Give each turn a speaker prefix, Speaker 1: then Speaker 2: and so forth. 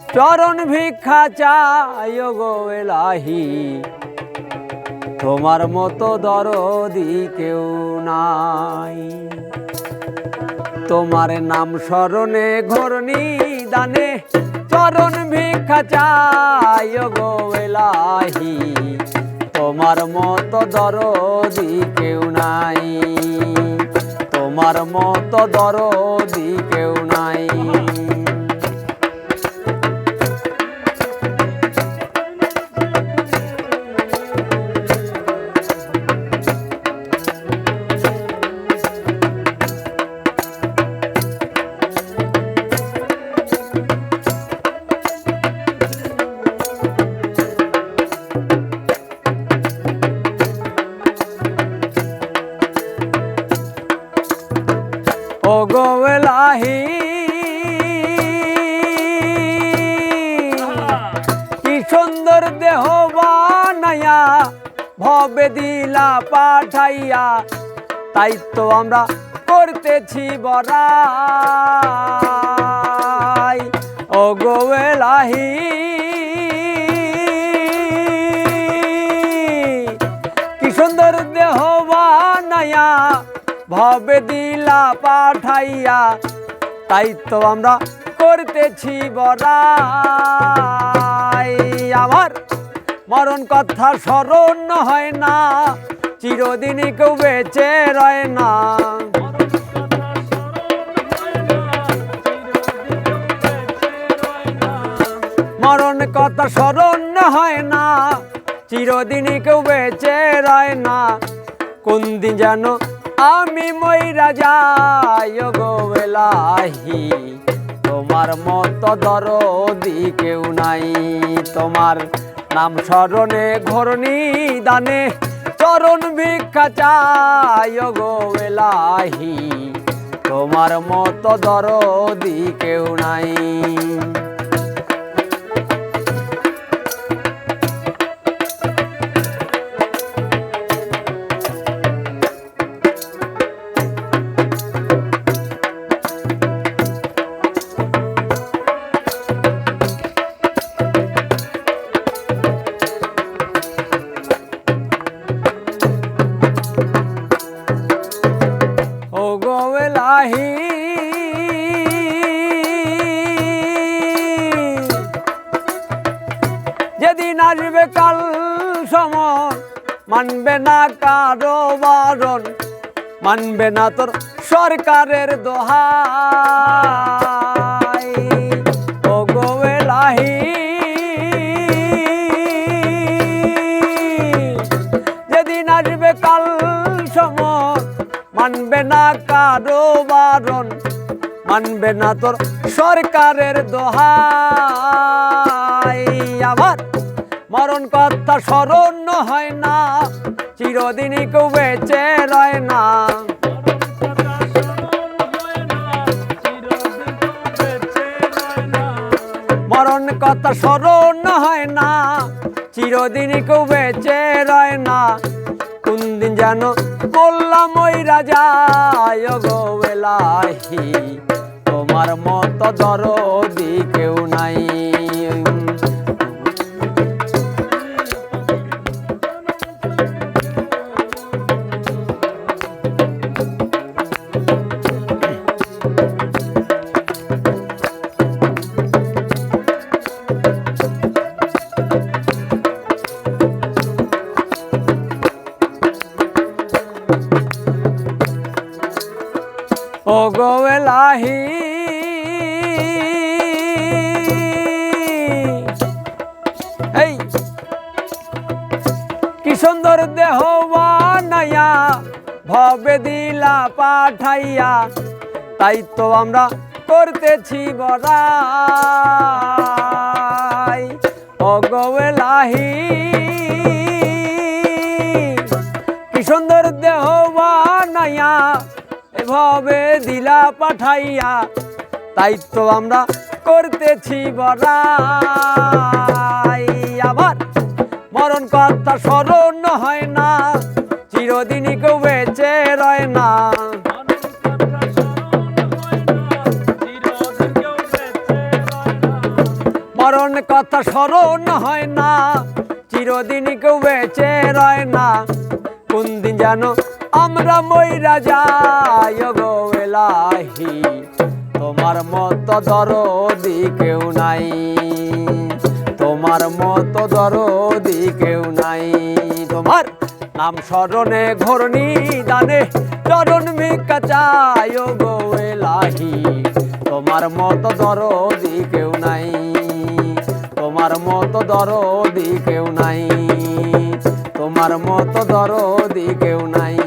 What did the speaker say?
Speaker 1: চরণ ভিক্ষা চাই গো এলাহি। তোমার মতো দরদি কেউ নাই। তোমার নাম স্মরণে ঘরণি দানে চরণ ভিক্ষা চাই গো এলাহি। তোমার মতো দরদি কেউ নাই। তোমার মতো দরদি কেউ নাই। বানাইয়া ভবে দিলা পাঠাইয়া, তাই তো আমরা করতেছি বড়াই। ও গোলাহি কি সুন্দর দেহ বানাইয়া ভবে দিলা পাঠাইয়া, তাই তো আমরা করতেছি বড়াই। আমার মরণ কথা স্মরণ হয় না, চিরদিন কেউ বেঁচে রয় না। মরণ কথা স্মরণ হয় না, চিরদিন কেউ বেঁচে রয় না। কোন দিন যেন আমি ময়রা যাই গো বেলাহি, তোমার মতো দরদি কেউ নাই। তোমার নাম স্মরণে ঘরণি দানে চরণ ভিক্ষা চাই গো বেলাহি তোমার মতো দরদি কেউ নাই। গোলাহি যেদিন আসবে কাল সময়, মানবে না কারও বারণ, মানবে না তোর সরকারের দোহাই। ও গোলাহি বারণ মানবে না তোর সরকারের দোহাই। আমার মরণ কথা স্মরণ হয় না, চিরদিনই কেউ বেঁচে রয় না। মরণ কথা স্মরণ হয় না, চিরদিনই কেউ বেঁচে রয় না। দিন যেন বললাম ওই রাজা গো বেলাহি তোমার মতো দরদি কেউ নাই। গো এলাহি এই, কি সুন্দর দেহ বানাইয়া ভবে দিলা পাঠাইয়া, তাই তো আমরা করতেছি বড়াই। ও গো এভাবে দিলা পাঠাইয়া তাই তো আমরা করতেছি বড়াই। আবার মরণ কথা স্মরণ হয় না চিরদিনই কেউ বেঁচে রয় না। মরণ কথা স্মরণ হয় না চিরদিন কেউ বেঁচে রয় না। কোন দিন যেন আমরা মইরা যাই গো এলাহি। তোমার মত দরদি কেউ নাই। তোমার মত দরদি কেউ নাই। তোমার নাম স্মরণে ঘরণী দানে চরণ মিকা চাই গো এলাহি। তোমার মত দরদি কেউ নাই। তোমার মত দরদি কেউ নাই। তোমার মতো দরদি কেউ নাই।